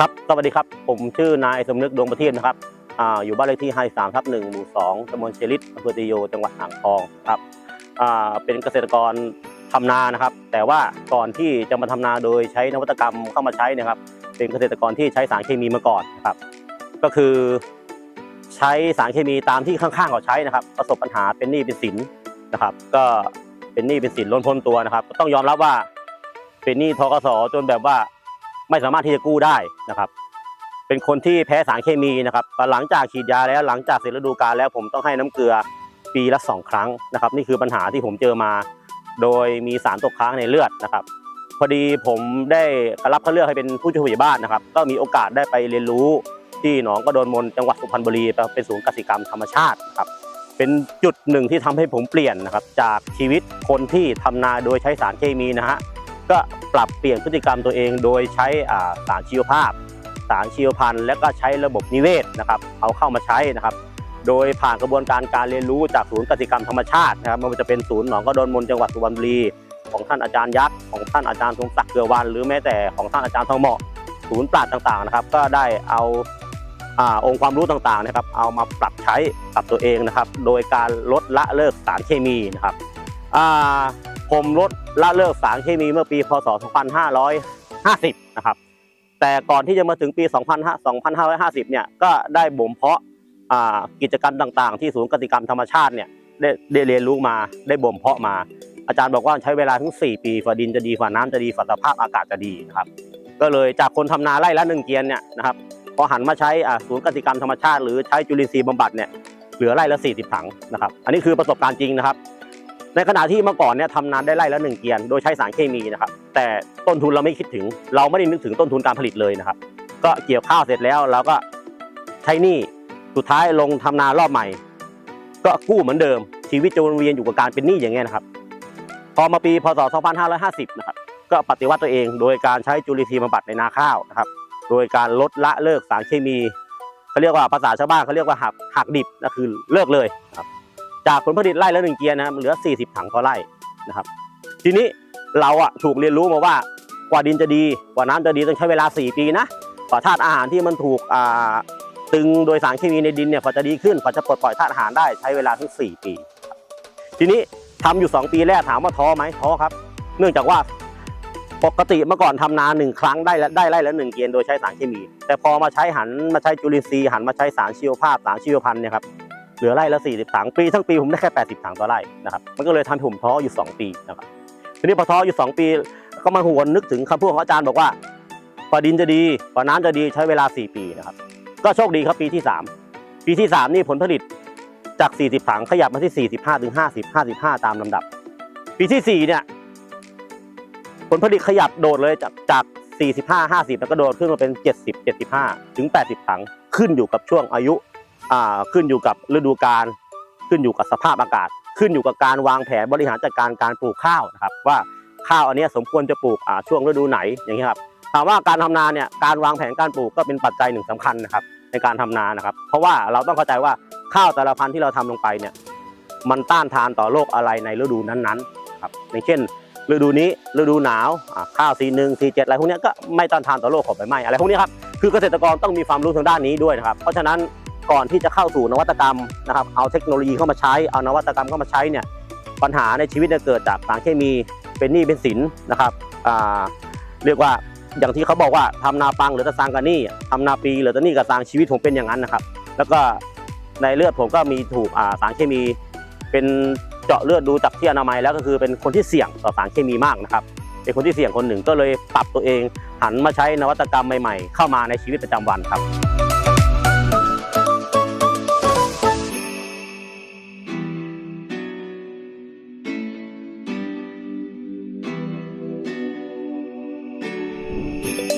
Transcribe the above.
ครับสวัสดีครับ ผมชื่อนายสมนึกดวงประทีปนะครับอ่าอยู่บ้านเลขที่53ทับ1หมู่2ตำบลเชลิตอำเภอตะโยจังหวัดอ่างทองครับอ่าเป็นเกษตรกรทำนานะครับ แต่ว่าก่อนที่จะมาทำนาโดยใช้นวัตกรรมเข้ามาใช้นะครับ เป็นเกษตรกรที่ใช้สารเคมีมาก่อนนะครับ ก็คือใช้สารเคมีตามที่ข้างๆเขาใช้นะครับ ประสบปัญหาเป็นหนี้เป็นสินนะครับ ก็เป็นหนี้เป็นสินล้นพ้นตัวนะครับ ต้องยอมรับว่าเป็นหนี้ทกสจนแบบว่า ไม่สามารถที่จะกู้ได้นะครับ เป็นคนที่แพ้สารเคมีนะครับหลังจากฉีดยาแล้วหลังจากเสร็จฤดูกาลแล้วผมต้องให้น้ำเกลือปีละสองครั้งนะครับ นี่คือปัญหาที่ผมเจอมา โดยมีสารตกค้างในเลือดนะครับ พอดีผมได้รับเขาเลือกให้เป็นผู้ช่วยผู้ใหญ่บ้านนะครับ ก็มีโอกาสได้ไปเรียนรู้ที่หนองกระโดนมนจังหวัดสุพรรณบุรีเป็นศูนย์กสิกรรมธรรมชาตินะครับเป็นจุดหนึ่งที่ทำให้ผมเปลี่ยนนะครับ จากชีวิตคนที่ทำนาโดยใช้สารเคมีนะฮะ ก็ปรับเปลี่ยนพฤติกรรมตัวเองโดยใช้สารชีวภาพ สารชีวพันธุ์ และก็ใช้ระบบนิเวศนะครับ เอาเข้ามาใช้นะครับ โดยผ่านกระบวนการการเรียนรู้จากศูนย์กสิกรรมธรรมชาตินะครับไมันจะเป็นศูนย์หนองกระโดนมนจังหวัดสุพรรณบุรีของท่านอาจารย์ยักษ์ของท่านอาจารย์ทรงศักดิ์เกลือวัน หรือแม้แต่ของท่านอาจารย์ทองเหมาะศูนย์ปราชญ์ต่างๆนะครับ ก็ได้เอาอาองค์ความรู้ต่างๆนะครับ เอามาปรับใช้กับตัวเองนะครับ โดยการลดละเลิกสารเคมีนะครับ ผมลดละเลิกสารเคมีเมื่อปีพศ 2550 นะครับ แต่ก่อนที่จะมาถึงปี 2550 เนี่ย ก็ได้บ่มเพาะกิจกรรมต่างๆ ที่ศูนย์กติกรรมธรรมชาติเนี่ยได้ได้เรียนรู้มาได้บ่มเพาะมา อาจารย์บอกว่าใช้เวลาถึง 4 ปีฝ่าดินจะดีฝ่าน้ำจะดีฝ่าสภาพอากาศจะดีนะครับ ก็เลยจากคนทำนาไร่ละหนึ่งเกียนเนี่ยนะครับพอหันมาใช้ศูนย์กติกรรมธรรมชาติ หรือใช้จุลินทรีย์บำบัดเนี่ยเหลือไร่ละ 40 ถังนะครับ อันนี้คือประสบการณ์จริงนะครับ ในขณะที่เมื่อก่อนเนี่ยทำนานได้ไร่ละหนึ่งเกียนโดยใช้สารเคมีนะครับแต่ต้นทุนเราไม่คิดถึง เราไม่ได้นึกถึงต้นทุนการผลิตเลยนะครับ ก็เกี่ยวข้าวเสร็จแล้วเราก็ใช้หนี้สุดท้ายลงทำนารอบใหม่ ก็กู้เหมือนเดิม ชีวิตจะวนเวียนอยู่กับการเป็นหนี้อย่างเงี้ยนะครับพอมาปีพศ 2550 นะครับก็ปฏิวัติตัวเองโดยการใช้จุลินทรีย์บำบัดในนาข้าวนะครับ โดยการลดละเลิกสารเคมีเขาเรียกว่าภาษาชาวบ้านเขาเรียกว่าหักหักดิบก็คือเลิกเลยครับ จากผลผลิตไร่ละหนึ่งเกียร์นะครับเหลือ 40 ถังต่อไร่นะครับ ทีนี้เราอะถูกเรียนรู้มาว่ากว่าดินจะดีกว่าน้ำจะดีต้องใช้เวลา 4 ปีนะกว่าธาตุอาหารที่มันถูกตึงโดยสารเคมีในดินเนี่ยกว่าจะดีขึ้นกว่าจะปลดปล่อยธาตุอาหารได้ใช้เวลาถึง 4 ปี ทีนี้ทำอยู่ 2 ปีแรกถามว่าท้อไหมท้อครับ เนื่องจากว่าปกติเมื่อก่อนทำนาหนึ่งครั้งได้ได้ไร่ละหนึ่งเกียนโดยใช้สารเคมี แต่พอมาใช้หันมาใช้จุลินทรีย์หันมาใช้สารชีวภาพสารชีวพันธุ์เนี่ยครับ เหลือไร่ละ40ถังปีทั้งปีผมได้แค่ 80ถังต่อไร่นะครับมันก็เลยทำให้ผมท้ออยู่ 2 ปีนะครับทีนี้พอท้ออยู่ 2 ปีก็มาหวนนึกถึงคำพูดของอาจารย์บอกว่าพอดินจะดีพอน้ำจะดีใช้เวลา 4 ปีนะครับ ก็โชคดีครับปีที่ 3 ปีที่ 3 นี่ผลผลิตจาก 40 ถังขยับมาที่ 45ถึง50 55 ตามลำดับ ปีที่ 4 เนี่ย ผลผลิตขยับโดดเลยจากจาก 45 50 แล้วก็โดดขึ้นมาเป็น 70 75 ถึง 80 ถังขึ้นอยู่กับช่วงอายุ ขึ้นอยู่กับฤดูกาลขึ้นอยู่กับสภาพอากาศ ขึ้นอยู่กับการวางแผนบริหารจัดการการปลูกข้าวนะครับ ว่าข้าวอันนี้สมควรจะปลูกช่วงฤดูไหนอย่างนี้ครับถามว่าการทำนาเนี่ยการวางแผนการปลูกก็เป็นปัจจัยหนึ่งสำคัญนะครับ ในการทำนานะครับ เพราะว่าเราต้องเข้าใจว่าข้าวแต่ละพันธุ์ที่เราทำลงไปเนี่ยมันต้านทานต่อโรคอะไรในฤดูนั้นๆครับอย่างเช่น ฤดูนี้ฤดูหนาวข้าวสีหนึ่งสีเจ็ดอะไรพวกนี้ก็ไม่ต้านทานต่อโรคของใบไม้อะไรพวกนี้ครับคือเกษตรกรต้องมีความรู้ทางด้านนี้ด้วยนะครับ เพราะฉะนั้น ก่อนที่จะเข้าสู่นวัตกรรมนะครับ เอาเทคโนโลยีเข้ามาใช้ เอานวัตกรรมเข้ามาใช้เนี่ย ปัญหาในชีวิตเนี่ยเกิดจากสารเคมีเป็นหนี้เป็นสินนะครับอ่าเรียกว่าอย่างที่เขาบอกว่าทำนาปังหรือตะซางกันหนี้ทำนาปีหรือตะหนี้กับซางชีวิตผมเป็นอย่างนั้นนะครับ แล้วก็ในเลือดผมก็มีถูกอ่าสารเคมี เป็นเจาะเลือดดูจากที่อนามัยแล้วก็คือเป็นคนที่เสี่ยงต่อสารเคมีมากนะครับเป็นคนที่เสี่ยงคนหนึ่งก็เลยปรับตัวเองหันมาใช้นวัตกรรมใหม่ๆ เข้ามาในชีวิตประจำวันครับ